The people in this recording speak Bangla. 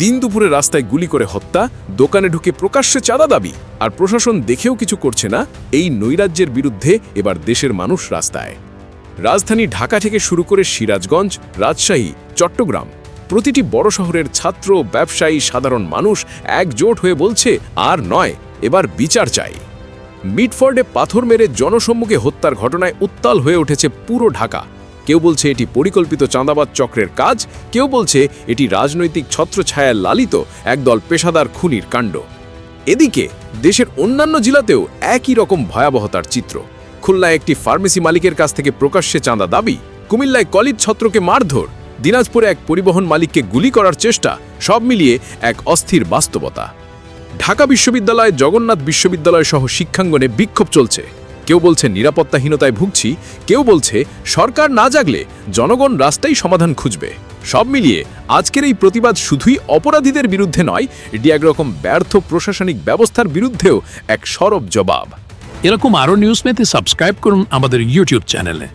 দিন দুপুরে রাস্তায় গুলি করে হত্যা, দোকানে ঢুকে প্রকাশ্যে চাঁদা দাবি। আর প্রশাসন দেখেও কিছু করছে না, এই নৈরাজ্যের বিরুদ্ধে এবার দেশের মানুষ রাস্তায়। রাজধানী ঢাকা থেকে শুরু করে সিরাজগঞ্জ, রাজশাহী, চট্টগ্রাম, প্রতিটি বড় শহরের ছাত্র, ব্যবসায়ী, সাধারণ মানুষ একজোট হয়ে বলছে, আর নয়, এবার বিচার চাই। মিটফোর্ডে পাথর মেরে জনসম্মুখে হত্যার ঘটনায় উত্তাল হয়ে উঠেছে পুরো ঢাকা। কেউ বলছে এটি পরিকল্পিত চাঁদাবাদ চক্রের কাজ, কেউ বলছে এটি রাজনৈতিক ছত্রছায়ায় লালিত একদল পেশাদার খুনির কাণ্ড। এদিকে, দেশের অন্যান্য জেলাতেও একই রকম ভয়াবহতার চিত্র। খুলনায় একটি ফার্মেসি মালিকের কাছ থেকে প্রকাশ্যে চাঁদা দাবি, কুমিল্লায় কলিত ছত্রকে মারধর, দিনাজপুরে এক পরিবহন মালিককে গুলি করার চেষ্টা, সব মিলিয়ে এক অস্থির বাস্তবতা। ঢাকা বিশ্ববিদ্যালয়, জগন্নাথ বিশ্ববিদ্যালয় সহ শিক্ষাঙ্গনে বিক্ষোভ চলছে। কেউ বলছে নিরাপত্তাহীনতায় ভুগছি, কেউ বলছে সরকার না জাগলে জনগণ রাস্তাই সমাধান খুঁজবে। সব মিলিয়ে আজকের এই প্রতিবাদ শুধুই অপরাধীদের বিরুদ্ধে নয়, এটি একরকম ব্যর্থ প্রশাসনিক ব্যবস্থার বিরুদ্ধেও এক সরব জবাব। এরকম আরও নিউজ পেতে সাবস্ক্রাইব করুন আমাদের ইউটিউব চ্যানেলে।